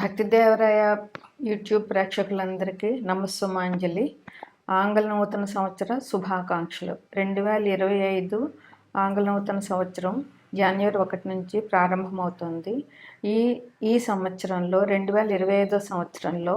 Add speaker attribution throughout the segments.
Speaker 1: భక్తిదేవరాయ YouTube ప్రేక్షకులందరికీ నమస్సుమాంజలి. ఆంగ్ల నూతన సంవత్సర శుభాకాంక్షలు. రెండు వేల ఇరవై ఐదు ఆంగ్ల నూతన సంవత్సరం జనవరి ఒకటి నుంచి ప్రారంభమవుతుంది. ఈ ఈ సంవత్సరంలో రెండు వేల ఇరవై ఐదో సంవత్సరంలో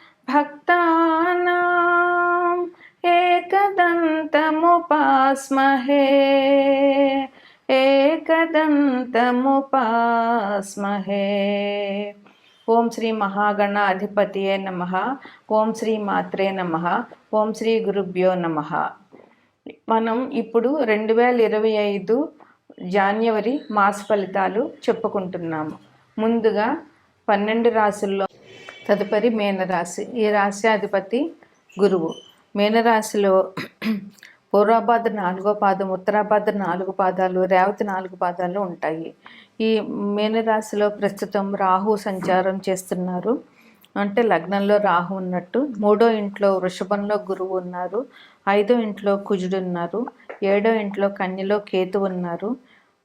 Speaker 1: భక్తానాం ఏకదంతముపాస్మహే ఏకదంతముపాస్మహే ఓం శ్రీ మహాగణ అధిపతియే నమ ఓం శ్రీ మాత్రే నమ ఓం శ్రీ గురుభ్యో నమ మనం ఇప్పుడు రెండు వేల ఇరవై ఐదు జాన్యవరి మాస ఫలితాలు చెప్పుకుంటున్నాము. ముందుగా పన్నెండు రాసుల్లో తదుపరి మేనరాశి. ఈ రాశి అధిపతి గురువు. మేనరాశిలో పూర్వాభాద్ర నాలుగో పాదం ఉత్తరాభాద్ర నాలుగు పాదాలు రేవతి నాలుగు పాదాలు ఉంటాయి. ఈ మేనరాశిలో ప్రస్తుతం రాహు సంచారం చేస్తున్నారు. అంటే లగ్నంలో రాహు ఉన్నట్టు. మూడో ఇంట్లో వృషభంలో గురువు ఉన్నారు. ఐదో ఇంట్లో కుజుడు ఉన్నారు. ఏడో ఇంట్లో కన్యలో కేతు ఉన్నారు.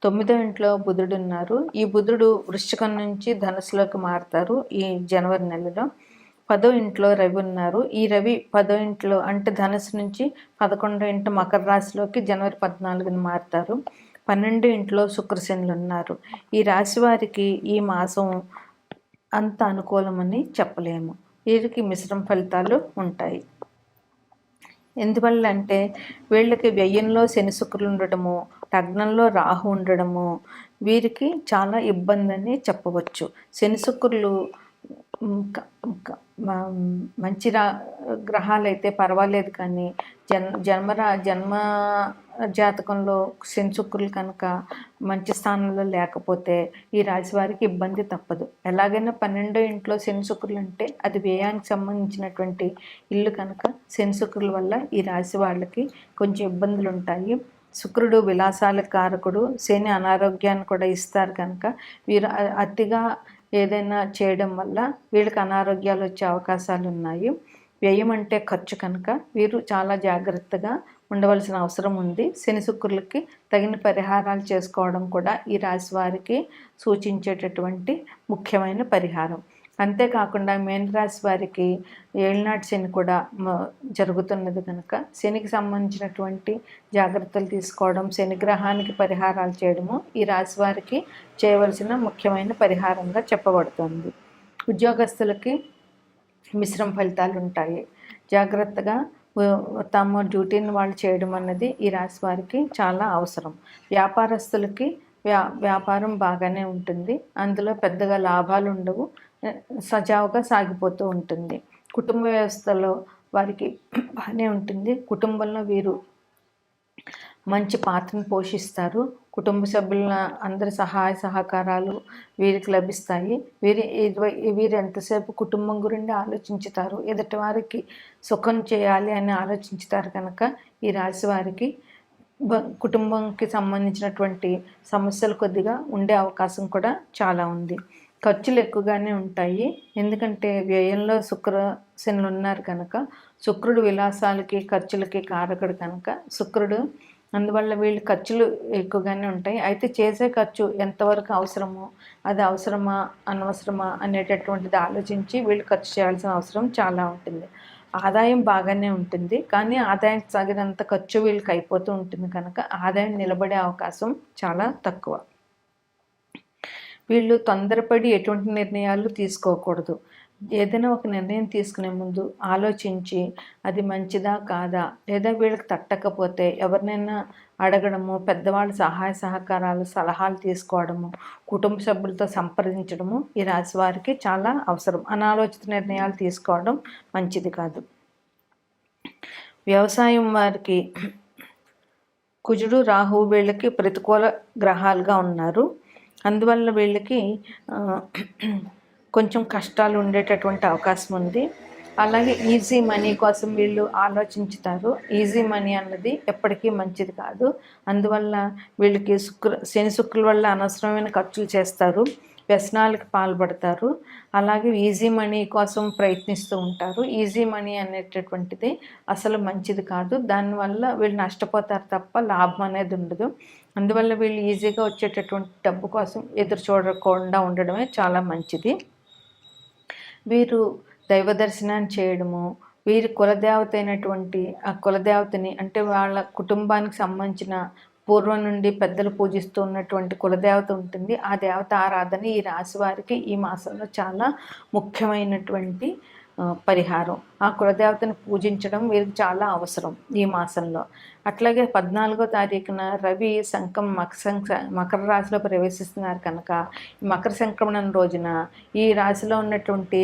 Speaker 1: తొమ్మిదో ఇంట్లో బుధుడు ఉన్నారు. ఈ బుధుడు వృశ్చికం నుంచి ధనుసులోకి మారుతారు ఈ జనవరి నెలలో. పదో ఇంట్లో రవి ఉన్నారు. ఈ రవి పదో ఇంట్లో అంటే ధనుసు నుంచి పదకొండో ఇంటి మకర రాశిలోకి జనవరి పద్నాలుగున మారుతారు. పన్నెండు ఇంట్లో శుక్రశనులు ఉన్నారు. ఈ రాశి వారికి ఈ మాసం అంత అనుకూలమని చెప్పలేము. వీరికి మిశ్రమ ఫలితాలు ఉంటాయి. ఎందువల్ల అంటే వీళ్ళకి వ్యయంలో శని శుక్రులు ఉండడము లగ్నంలో రాహు ఉండడము వీరికి చాలా ఇబ్బంది అని చెప్పవచ్చు. శని శుక్రులు మంచి రా గ్రహాలు అయితే పర్వాలేదు కానీ జన్ జన్మరా జన్మ జాతకంలో శని శుక్రులు కనుక మంచి స్థానంలో లేకపోతే ఈ రాశి వారికి ఇబ్బంది తప్పదు. ఎలాగైనా పన్నెండో ఇంట్లో శని శుక్రులు అంటే అది వ్యయానికి సంబంధించినటువంటి ఇల్లు కనుక శని శుక్రుల వల్ల ఈ రాశి వాళ్ళకి కొంచెం ఇబ్బందులు ఉంటాయి శుక్రుడు విలాసాల కారకుడు శని అనారోగ్యాన్ని కూడా ఇస్తారు కనుక వీరు అతిగా ఏదైనా చేయడం వల్ల వీళ్ళకి అనారోగ్యాలు వచ్చే అవకాశాలు ఉన్నాయి. వ్యయం అంటే ఖర్చు కనుక వీరు చాలా జాగ్రత్తగా ఉండవలసిన అవసరం ఉంది. శని శుక్రులకి తగిన పరిహారాలు చేసుకోవడం కూడా ఈ రాశి వారికి సూచించేటటువంటి ముఖ్యమైన పరిహారం. అంతేకాకుండా మేనరాశి వారికి ఏళ్ళనాటి శని కూడా జరుగుతున్నది కనుక శనికి సంబంధించినటువంటి జాగ్రత్తలు తీసుకోవడం శని గ్రహానికి పరిహారాలు చేయడము ఈ రాశి వారికి చేయవలసిన ముఖ్యమైన పరిహారంగా చెప్పబడుతుంది. ఉద్యోగస్తులకి మిశ్రమ ఫలితాలు ఉంటాయి. జాగ్రత్తగా తమ డ్యూటీని వాళ్ళు చేయడం అన్నది ఈ రాశి వారికి చాలా అవసరం. వ్యాపారస్తులకి వ్యా వ్యాపారం బాగానే ఉంటుంది. అందులో పెద్దగా లాభాలు ఉండవు. సజావుగా సాగిపోతూ ఉంటుంది. కుటుంబ వ్యవస్థలో వారికి బాగానే ఉంటుంది. కుటుంబంలో వీరు మంచి పాత్రను పోషిస్తారు. కుటుంబ సభ్యుల అందరి సహాయ సహకారాలు వీరికి లభిస్తాయి. వీరి ఇరవై వీరు ఎంతసేపు కుటుంబం గురించి ఆలోచించుతారు? ఎదుటి వారికి సుఖం చేయాలి అని ఆలోచించుతారు కనుక ఈ రాశి వారికి కుటుంబంకి సంబంధించినటువంటి సమస్యలు కొద్దిగా ఉండే అవకాశం కూడా చాలా ఉంది. ఖర్చులు ఎక్కువగానే ఉంటాయి. ఎందుకంటే వ్యయంలో శుక్ర శనులు ఉన్నారు కనుక శుక్రుడు విలాసాలకి ఖర్చులకి కారకుడు కనుక శుక్రుడు అందువల్ల వీళ్ళు ఖర్చులు ఎక్కువగానే ఉంటాయి. అయితే చేసే ఖర్చు ఎంతవరకు అవసరమో అది అవసరమా అనవసరమా అనేటటువంటిది ఆలోచించి వీళ్ళు ఖర్చు చేయాల్సిన అవసరం చాలా ఉంటుంది. ఆదాయం బాగానే ఉంటుంది. కానీ ఆదాయం తగినంత ఖర్చు వీళ్ళకి అయిపోతూ ఉంటుంది కనుక ఆదాయం నిలబడే అవకాశం చాలా తక్కువ. వీళ్ళు తొందరపడి ఎటువంటి నిర్ణయాలు తీసుకోకూడదు. ఏదైనా ఒక నిర్ణయం తీసుకునే ముందు ఆలోచించి అది మంచిదా కాదా? లేదా వీళ్ళకి తట్టకపోతే ఎవరినైనా అడగడము పెద్దవాళ్ళ సహాయ సహకారాలు సలహాలు తీసుకోవడము కుటుంబ సభ్యులతో సంప్రదించడము ఈ రాశి వారికి చాలా అవసరం. అనాలోచిత నిర్ణయాలు తీసుకోవడం మంచిది కాదు. వ్యవసాయం వారికి కుజుడు రాహు వీళ్ళకి ప్రతికూల గ్రహాలుగా ఉన్నారు. అందువల్ల వీళ్ళకి కొంచెం కష్టాలు ఉండేటటువంటి అవకాశం ఉంది. అలాగే ఈజీ మనీ కోసం వీళ్ళు ఆలోచించుతారు. ఈజీ మనీ అన్నది ఎప్పటికీ మంచిది కాదు. అందువల్ల వీళ్ళకి శుక్ర శని శుక్రుల వల్ల అనవసరమైన ఖర్చులు చేస్తారు. వ్యసనాలకు పాల్పడతారు. అలాగే ఈజీ మనీ కోసం ప్రయత్నిస్తూ ఉంటారు. ఈజీ మనీ అనేటటువంటిది అసలు మంచిది కాదు. దానివల్ల వీళ్ళు నష్టపోతారు తప్ప లాభం అనేది ఉండదు. అందువల్ల వీళ్ళు ఈజీగా వచ్చేటటువంటి డబ్బు కోసం ఎదురు చూడకుండా ఉండడమే చాలా మంచిది. వీరు దైవ దర్శనాన్ని చేయడము వీరి కులదేవత అయినటువంటి ఆ కులదేవతని అంటే వాళ్ళ కుటుంబానికి సంబంధించిన పూర్వం నుండి పెద్దలు పూజిస్తూ ఉన్నటువంటి కులదేవత ఉంటుంది. ఆ దేవత ఆరాధన ఈ రాశి వారికి ఈ మాసంలో చాలా ముఖ్యమైనటువంటి పరిహారం. ఆ కులదేవతను పూజించడం వీరికి చాలా అవసరం ఈ మాసంలో. అట్లాగే పద్నాలుగో తారీఖున రవి సంకం మకర మకర రాశిలో ప్రవేశిస్తున్నారు కనుక మకర సంక్రమణం రోజున ఈ రాశిలో ఉన్నటువంటి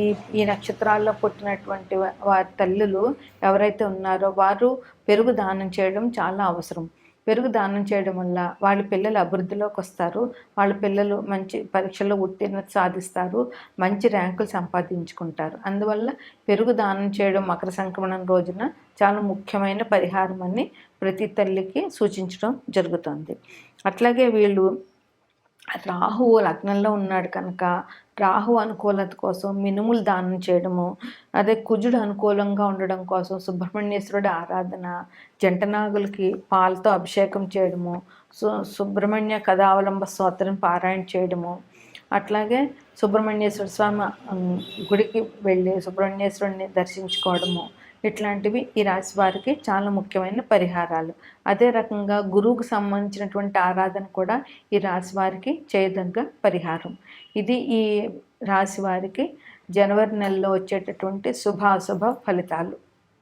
Speaker 1: ఈ ఈ నక్షత్రాల్లో పుట్టినటువంటి వారి తల్లులు ఎవరైతే ఉన్నారో వారు పెరుగు దానం చేయడం చాలా అవసరం. పెరుగు దానం చేయడం వల్ల వాళ్ళ పిల్లలు అభివృద్ధిలోకి వస్తారు. వాళ్ళ పిల్లలు మంచి పరీక్షల్లో ఉత్తీర్ణత సాధిస్తారు. మంచి ర్యాంకులు సంపాదించుకుంటారు. అందువల్ల పెరుగు దానం చేయడం మకర సంక్రమణం రోజున చాలా ముఖ్యమైన పరిహారం అని ప్రతి తల్లికి సూచించడం జరుగుతుంది. అట్లాగే వీళ్ళు రాహువు లగ్నంలో ఉన్నాడు కనుక రాహు అనుకూలత కోసం మినుములు దానం చేయడము అదే కుజుడు అనుకూలంగా ఉండడం కోసం సుబ్రహ్మణ్యేశ్వరుడు ఆరాధన జంటనాగులకి పాలతో అభిషేకం చేయడము సు సుబ్రహ్మణ్య కథావలంబ స్తోత్రం పారాయణ చేయడము. అట్లాగే సుబ్రహ్మణ్యేశ్వర స్వామి గుడికి వెళ్ళి సుబ్రహ్మణ్యేశ్వరుడిని దర్శించుకోవడము. ఇట్లాంటివి ఈ రాశి వారికి చాలా ముఖ్యమైన పరిహారాలు. అదే రకంగా గురువుకు సంబంధించినటువంటి ఆరాధన కూడా ఈ రాశి వారికి చేయదగ్గ పరిహారం. ఇది ఈ రాశి వారికి జనవరి నెలలో వచ్చేటటువంటి శుభాశుభ ఫలితాలు.